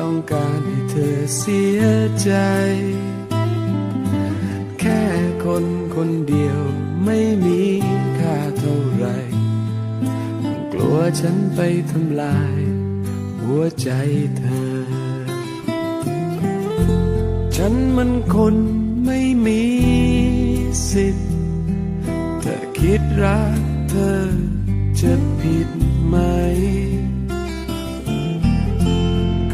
ต้องการให้เธอเสียใจ แค่คนคนเดียวไม่มีค่าเท่าไร กลัวฉันไปทำลาย หัวใจเธอ ฉันมันคนไม่มีสิทธิ์ถ้าคิดรักเธอจะผิดไหม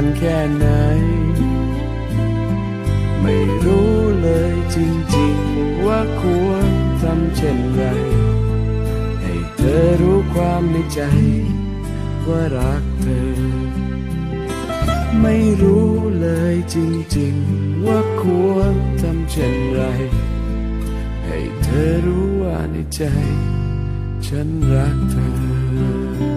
านแค่ไหน ไม่รู้เลยจริงๆว่าควรทำเช่นไร ให้เธอรู้ความในใจ ว่ารักเธอ ไม่รู้เลยจริงๆว่าควรทำเช่นไร ให้เธอรู้ว่าในใจ ฉันรักเธอ